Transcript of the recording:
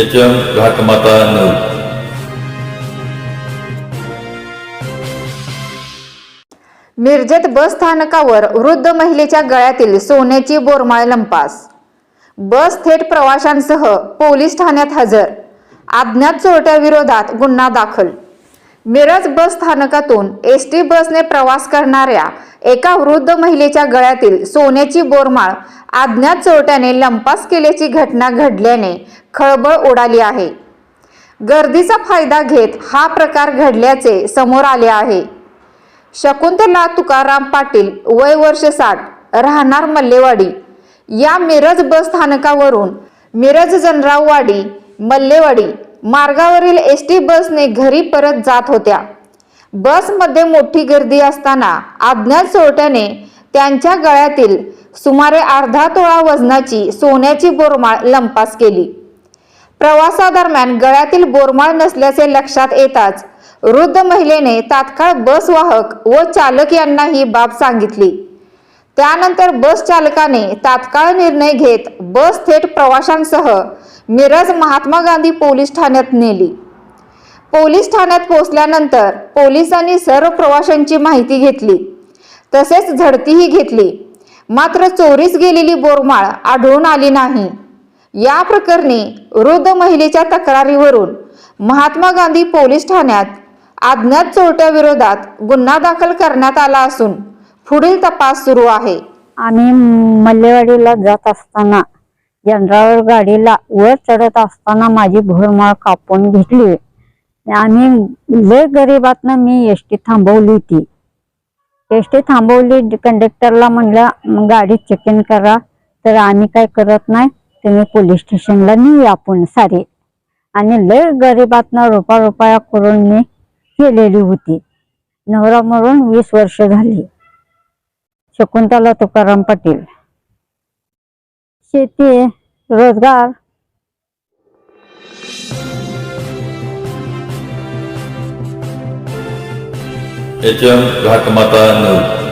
H M घाटमाता नऊ मिरजेत बस स्थानकावर वृद्ध महिलेच्या गळ्यातील सोन्याची बोरमाळ लंपास. बस थेट प्रवाशांसह पोलीस ठाण्यात हजर. अज्ञात चोरट्याविरोधात गुन्हा दाखल. मिरज बस स्थानकातून एस टी बसने प्रवास करणाऱ्या एका वृद्ध महिलेच्या गळ्यातील सोन्याची बोरमाळ अज्ञात चोरट्याने लंपास केल्याची घटना घडल्याने खळबळ उडाली आहे. गर्दीचा फायदा घेत हा प्रकार घडल्याचे समोर आले आहे. शकुंतला तुकाराम पाटील वय वर्ष साठ राहणार मल्लेवाडी. या मिरज बस स्थानकावरून मिरज जनराववाडी मल्लेवाडी मार्गावरील एस टी बसने घरी परत जात होत्या. बसमध्ये मोठी गर्दी असताना अज्ञात चोरट्याने त्यांच्या गळ्यातील सुमारे अर्धा तोळा वजनाची सोन्याची बोरमाळ लंपास केली. प्रवासादरम्यान गळ्यातील बोरमाळ नसल्याचे लक्षात येताच वृद्ध महिलेने तात्काळ बस वाहक व चालक यांना ही बाब सांगितली. त्यानंतर बस चालकाने तात्काळ निर्णय घेत बस थेट प्रवाशांसह मिरज महात्मा गांधी पोलीस ठाण्यात नेली. पोलीस ठाण्यात पोहोचल्यानंतर पोलिसांनी सर्व प्रवाशांची माहिती घेतली. तसेच झडतीही घेतली. मात्र चोरीस गेलेली बोरमाळ आढळून आली नाही. या प्रकरणी वृद्ध महिलेच्या तक्रारीवरून महात्मा गांधी पोलीस ठाण्यात अज्ञात चोरट्याविरोधात गुन्हा दाखल करण्यात आला असून पुढील तपास सुरू आहे. आम्ही मल्लेवाडीला जात असताना यंत्रावर गाडीला वर चढत असताना माझी भोरमाळ कापून घेतली. आम्ही लय गरिबातनं मी एस टी थांबवली होती. एस टी थांबवली कंडक्टरला म्हणलं गाडी चेक इन करा तर आम्ही काय करत नाही तुम्ही पोलीस स्टेशनला नेऊया आपण सारे. आणि लय गरीबातनं रुपा रुपया करून मी केलेली होती. नवरा मरून वीस वर्ष झाली. शकुंतला तुकाराम पाटील. शेती रोजगार. एच एम घाटमाता नऊ.